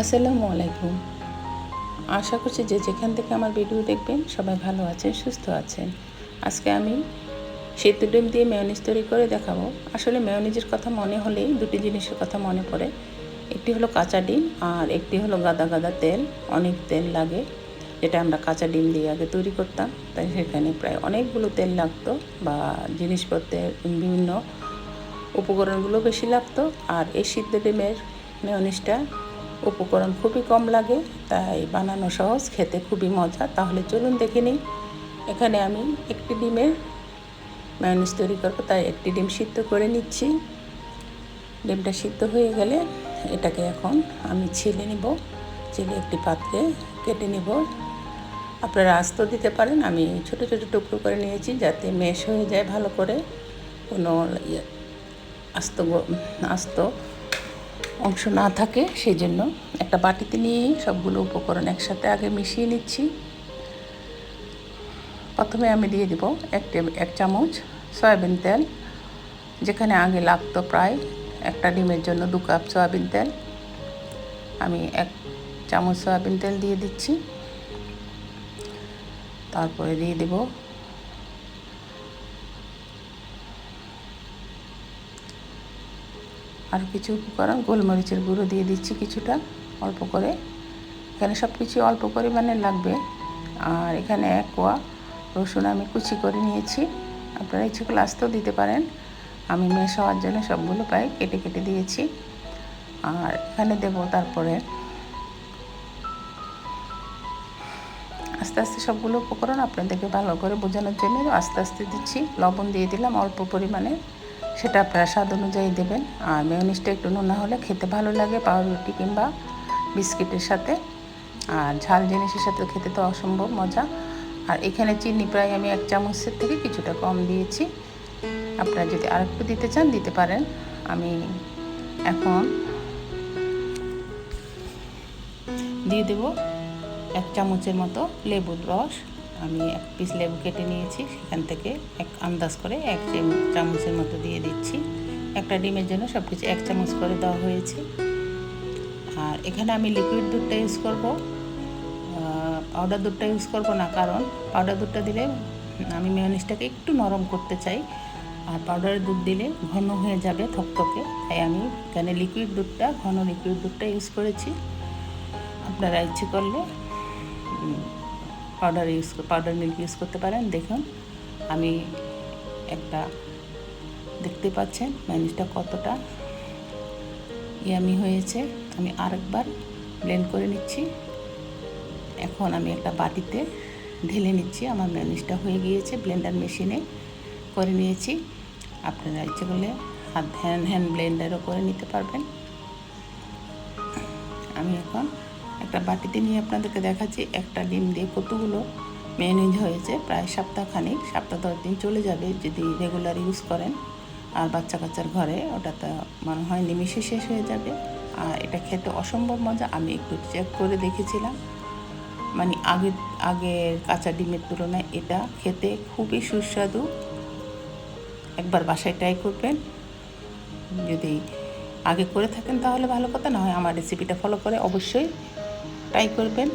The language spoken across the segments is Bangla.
আসসালামু আলাইকুম। আশা করছি যে যেখান থেকে আমার ভিডিও দেখবেন সবাই ভালো আছেন, সুস্থ আছেন। আজকে আমি সেদ্ধ ডিম দিয়ে মেয়নিজ তৈরি করে দেখাবো। আসলে মেয়নিজের কথা মনে হলেই দুটি জিনিসের কথা মনে পড়ে। একটি হলো কাঁচা ডিম আর একটি হলো গাদা গাদা তেল। অনেক তেল লাগে, যেটা আমরা কাঁচা ডিম দিয়ে আগে তৈরি করতাম। তাই সেখানে প্রায় অনেকগুলো তেল লাগতো বা জিনিসপত্রের বিভিন্ন উপকরণগুলো বেশি লাগতো। আর এই সিদ্ধ ডিমের মেয়নিজটা উপকরণ খুবই কম লাগে, তাই বানানো সহজ, খেতে খুবই মজা। তাহলে চলুন দেখে নিই। এখানে আমি একটি ডিমের ম্যায়োনিজ তৈরি করব, তাই একটি ডিম সিদ্ধ করে নিচ্ছি। ডিমটা সিদ্ধ হয়ে গেলে এটাকে এখন আমি ছেলে নিব। ছেলে একটি পাত্রে কেটে নিব। আপনারা আস্ত দিতে পারেন, আমি ছোট ছোট টুকরো করে নিয়েছি যাতে মেশ হয়ে যায় ভালো করে। কোনো ইয়ে আস্ত আস্ত অংশ না থাকে সেই জন্য একটা বাটিতে নিয়ে সবগুলো উপকরণ একসাথে আগে মিশিয়ে নিচ্ছি। প্রথমে আমি দিয়ে দিব এক এক চামচ সয়াবিন তেল, যেখানে আগে লাগতো প্রায় একটা ডিমের জন্য দু কাপ সয়াবিন তেল। আমি এক চামচ সয়াবিন তেল দিয়ে দিচ্ছি। তারপরে দিয়ে দেব আর কিছু উপকরণ, গোলমরিচের গুঁড়ো দিয়ে দিচ্ছি কিছুটা অল্প করে। এখানে সব কিছু অল্প পরিমাণে লাগবে। আর এখানে এক কোয়া রসুন আমি কুচি করে নিয়েছি। আপনারা ইচ্ছে আসতেও দিতে পারেন। আমি মেশ হওয়ার জন্য সবগুলো প্রায় কেটে কেটে দিয়েছি। আর এখানে দেব তারপরে আস্তে আস্তে সবগুলো উপকরণ আপনাদেরকে ভালো করে বোঝানোর জন্য আস্তে আস্তে দিচ্ছি। লবণ দিয়ে দিলাম অল্প পরিমাণে। সেটা আপনারা স্বাদ অনুযায়ী দেবেন। আর মেয়নিসটা একটু নোনা হলে খেতে ভালো লাগে, পাউরুটি কিংবা বিস্কিটের সাথে। আর ঝাল জিনিসের সাথে খেতে তো অসম্ভব মজা। আর এখানে চিনি প্রায় আমি এক চামচের থেকে কিছুটা কম দিয়েছি। আপনারা যদি আর একটু দিতে চান, দিতে পারেন। আমি এখন দিয়ে দেব এক চামচের মতো লেবুর রস। আমি এক পিস লেবু কেটে নিয়েছি, সেখান থেকে এক আন্দাজ করে এক চামচের মতো দিয়ে দিচ্ছি। একটা ডিমের জন্য সব কিছু এক চামচ করে দেওয়া হয়েছে। আর এখানে আমি লিকুইড দুধটা ইউজ করব। পাউডার দুধটা ইউজ করব না, কারণ পাউডার দুধটা দিলে আমি মেয়নিসটাকে একটু নরম করতে চাই। আর পাউডারের দুধ দিলে ঘন হয়ে যাবে থকথকে, তাই আমি এখানে লিকুইড দুধটা, ঘন লিকুইড দুধটা ইউজ করেছি। আপনারা ইচ্ছে করলে powder use powder milk use করতে পারেন। দেখুন, আমি একটা দেখতে পাচ্ছেন ম্যানিসটা কতটা ইয়ামি হয়েছে। আমি আরেকবার ব্লেন্ড করে নিচ্ছি। এখন আমি একটা বাটিতে ঢেলে নিচ্ছি। আমার ম্যানিসটা হয়ে গিয়েছে ব্লেন্ডার মেশিনে করে নিয়েছি। আপনারা ইচ্ছে করলে হাত হ্যান্ড হ্যান্ড ব্লেন্ডারও করে নিতে পারবেন। আমি এখন একটা বাটিতে নিয়ে আপনাদেরকে দেখাচ্ছি, একটা ডিম দিয়ে কতগুলো মেয়নিজ হয়েছে, প্রায় সপ্তাহখানিক, সপ্তাহ দশ দিন চলে যাবে যদি রেগুলার ইউজ করেন। আর বাচ্চা কাচ্চার ঘরে ওটা তো মনে হয় নিমিশে শেষ হয়ে যাবে। আর এটা খেতে অসম্ভব মজা, আমি একটু চেক করে দেখেছিলাম। মানে আগে, আগের কাঁচা ডিমের তুলনায় এটা খেতে খুবই সুস্বাদু। একবার বাসায় ট্রাই করবেন। যদি আগে করে থাকেন তাহলে ভালো কথা, না হয় আমার রেসিপিটা ফলো করে অবশ্যই ট্রাই করবেন।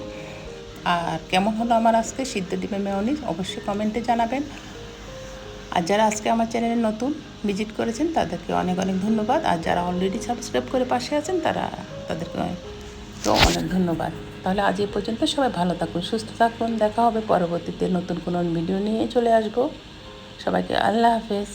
আর কেমন হলো আমার আজকে সিদ্ধ ডিমে মেয়নিজ অবশ্যই কমেন্টে জানাবেন। আর যারা আজকে আমার চ্যানেলে নতুন ভিজিট করেছেন, তাদেরকে অনেক অনেক ধন্যবাদ। আর যারা অলরেডি সাবস্ক্রাইব করে পাশে আছেন, তারা তাদেরকে তো অনেক ধন্যবাদ। তাহলে আজ এই পর্যন্ত সবাই ভালো থাকুন, সুস্থ থাকুন। দেখা হবে পরবর্তীতে নতুন কোনো ভিডিও নিয়ে চলে আসব। সবাইকে আল্লাহ হাফেজ।